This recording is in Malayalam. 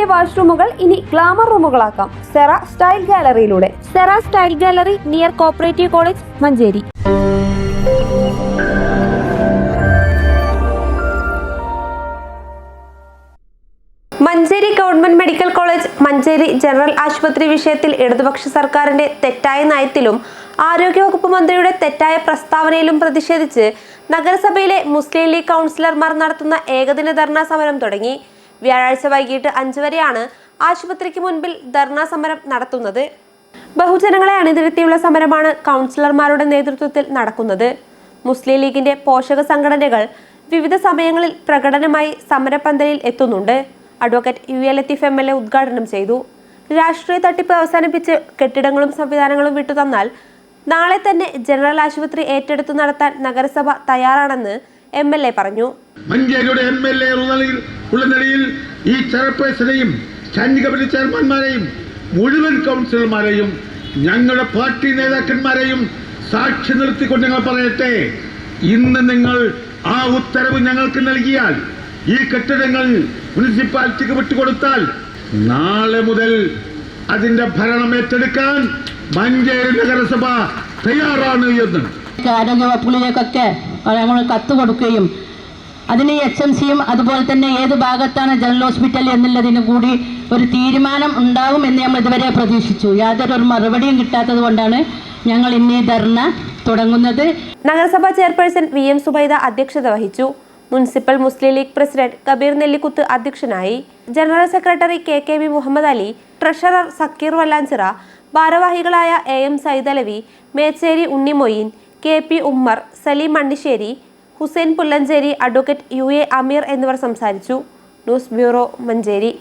വീടിന്റെ വാഷ്റൂമുകൾ ഇനി ഗ്ലാമർ റൂമുകളാക്കാം. Sera style ഗാലറിയിലൂടെ. Sera style gallery near cooperative college Manjeri. Manjeri government medical college Manjeri general ആശുപത്രി വിഷയത്തിൽ ഇടതുപക്ഷ സർക്കാരിന്റെ തെറ്റായ നയത്തിലും ആരോഗ്യവകുപ്പ് മന്ത്രിയുടെ തെറ്റായ പ്രസ്താവനയിലും പ്രതിഷേധിച്ച് നഗരസഭയിലെ മുസ്ലിം ലീഗ് കൗൺസിലർമാർ നടത്തുന്ന ഏകദിന ധർണാ സമരം തുടങ്ങി. വ്യാഴാഴ്ച വൈകിട്ട് അഞ്ചു വരെയാണ് ആശുപത്രിക്ക് മുൻപിൽ ധർണാ സമരം നടത്തുന്നത്. ബഹുജനങ്ങളെ അണിനിരത്തിയുള്ള സമരമാണ് കൗൺസിലർമാരുടെ നേതൃത്വത്തിൽ നടക്കുന്നത്. മുസ്ലിം ലീഗിന്റെ പോഷക സംഘടനകൾ വിവിധ സമയങ്ങളിൽ പ്രകടനമായി സമരപന്തലിൽ എത്തുന്നുണ്ട്. Advocate U L Latheef M L A ഉദ്ഘാടനം ചെയ്തു. രാഷ്ട്രീയ തട്ടിപ്പ് അവസാനിപ്പിച്ച് കെട്ടിടങ്ങളും സംവിധാനങ്ങളും വിട്ടുതന്നാൽ നാളെ തന്നെ ജനറൽ ആശുപത്രി ഏറ്റെടുത്തു നടത്താൻ നഗരസഭ തയ്യാറാണെന്ന് എം എൽ എ പറഞ്ഞു. ഉള്ള നിലയിൽ ഈ ചെയർപേഴ്സണെയും സ്റ്റാൻഡിംഗ് കമ്മിറ്റി ചെയർമാൻമാരെയും മുഴുവൻ കൗൺസിലർമാരെയും ഞങ്ങളുടെ പാർട്ടി നേതാക്കന്മാരെയും സാക്ഷി നിർത്തിക്കൊണ്ട് ഞങ്ങൾ പറയട്ടെ. ഇന്ന് നിങ്ങൾ ആ ഉത്തരവ് ഞങ്ങൾക്ക് നൽകിയാൽ ഈ കെട്ടിടങ്ങൾ മുനിസിപ്പാലിറ്റിക്ക് വിട്ടുകൊടുത്താൽ നാളെ മുതൽ അതിന്റെ ഭരണം ഏറ്റെടുക്കാൻ മഞ്ചേരി നഗരസഭ തയ്യാറാണ് എന്ന്. ആരോഗ്യ വകുപ്പുകളിലേക്കൊക്കെ കത്ത് കൊടുക്കുകയും അതിന് എച്ച് എം സിയും അതുപോലെ തന്നെ ഏത് ഭാഗത്താണ് ജനറൽ ഹോസ്പിറ്റൽ എന്നുള്ളതിന് കൂടി ഒരു തീരുമാനം ഉണ്ടാവും എന്ന് നമ്മൾ ഇതുവരെ പ്രതീക്ഷിച്ചു. യാതൊരു മറുപടിയും കിട്ടാത്തത് കൊണ്ടാണ് ഞങ്ങൾ ഇന്ന് ധർണ തുടങ്ങുന്നത്. നഗരസഭാ ചെയർപേഴ്സൺ വി എം സുബൈദ അധ്യക്ഷത വഹിച്ചു. മുനിസിപ്പൽ മുസ്ലിം ലീഗ് പ്രസിഡന്റ് കബീർ നെല്ലിക്കുത്ത് അധ്യക്ഷനായി. General secretary K K V Muhammad Ali treasurer Sakeer Vallanchira ഭാരവാഹികളായ A M Saidalavi Mecheri Unnimoin K P Ummer Saleem Mannisseri Hussain Pullancheri advocate U A Ameer എന്നിവർ സംസാരിച്ചു. News bureau Manjeri.